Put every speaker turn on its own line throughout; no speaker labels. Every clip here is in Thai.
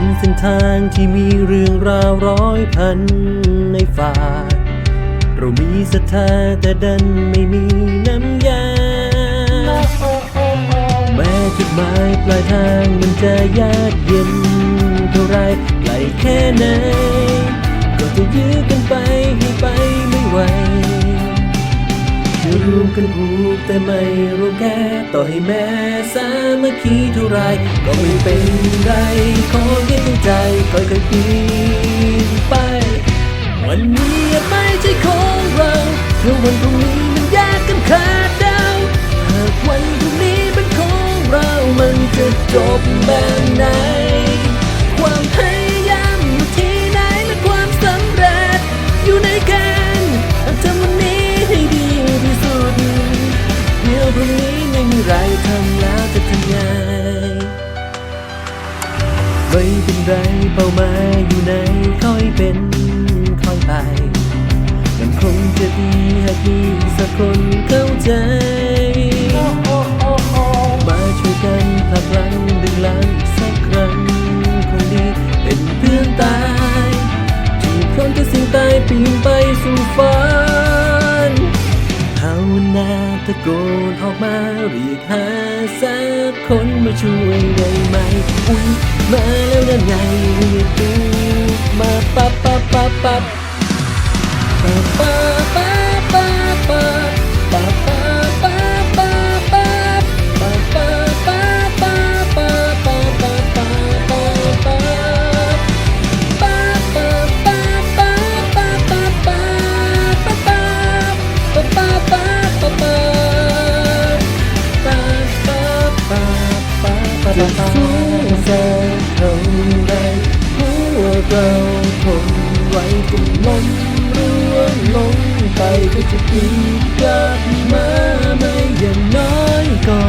นเส้นทางที่มีเรื่องราวร้อยพันในฝ่า เรามีศรัทธาแต่ดันไม่มีน้ำยา แม้จุดหมายปลายทางมันจะยากเย็นเท่าไรไกลแค่ไหน ก็จะยื้อกันไปให้ไป ไม่ไหวจะรวมกันผูกแต่ไม่รวมแค่ต่อให้แม้สามัคคีเท่าไรก็ไม่เป็นไร ขอแค่ตั้งใจค่อยๆปีนไป วันนี้อาไม่ใช่ของเราเพื่อวันพรุ่งนี้มันแยกกันขาดเดาหากวันพรุ่งนี้เป็นของเรามันจะจบแบบไหน ไม่เป็นไรเป้าหมายอยู่ไหนค่อยเป็นค่อยไป มันคงจะดีหากมีสักคนเข้าใจ มาช่วยกันผลักลังดึงลังอีกสักครั้งคงดีเป็นเพื่อนตายที่พร้อมจะสิ่งตายปีนไปสู่ฝันภา นาตะโกนออกมาเรียกหาสักคนมาช่วยได้ไหม อุ้ยมาแล้วนั่นไงเรียกมาปั๊บปั๊บปั๊บปั๊บ เราทนไว้จนล้มร่วงลงไปก็จะดีกลับมาไม่อย่างน้อยก็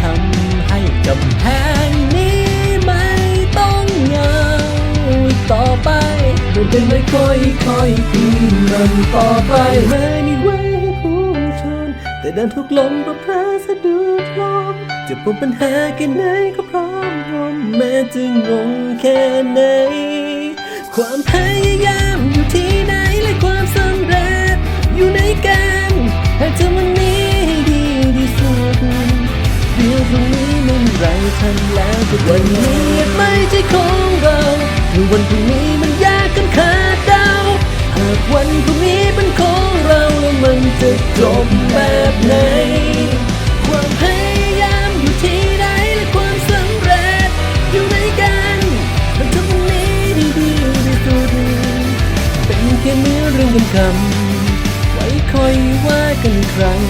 ทำให้กำแพงนี้ไม่ต้องเหงาต่อไปมันเป็นไม่ค่อยค่อยๆปีนมันต่อไปไม่มีไว้ให้พุ่งชน แต่ดันทุกลมเพระพระสะดุดลมจะปมปัญหาแค่ไหนก็พร้อมรมแม้จะงงแค่ไหน ความพยายามอยู่ที่ไหนและความสำเร็จอยู่ในกันห้เธอวันนี้ให้ดีที่สุดเดี๋ยวพรุ่งนี้ม่มีไรทันแล้วจะวันนี้ไม่ใช่ของเราถึงวันพรุ่งนี้มันยากกันขาดเดาหากวันพรุ่งนี้เป็นของเราแล้วมันจะจบไห คำ ไว้คอยว่ากันครั้ง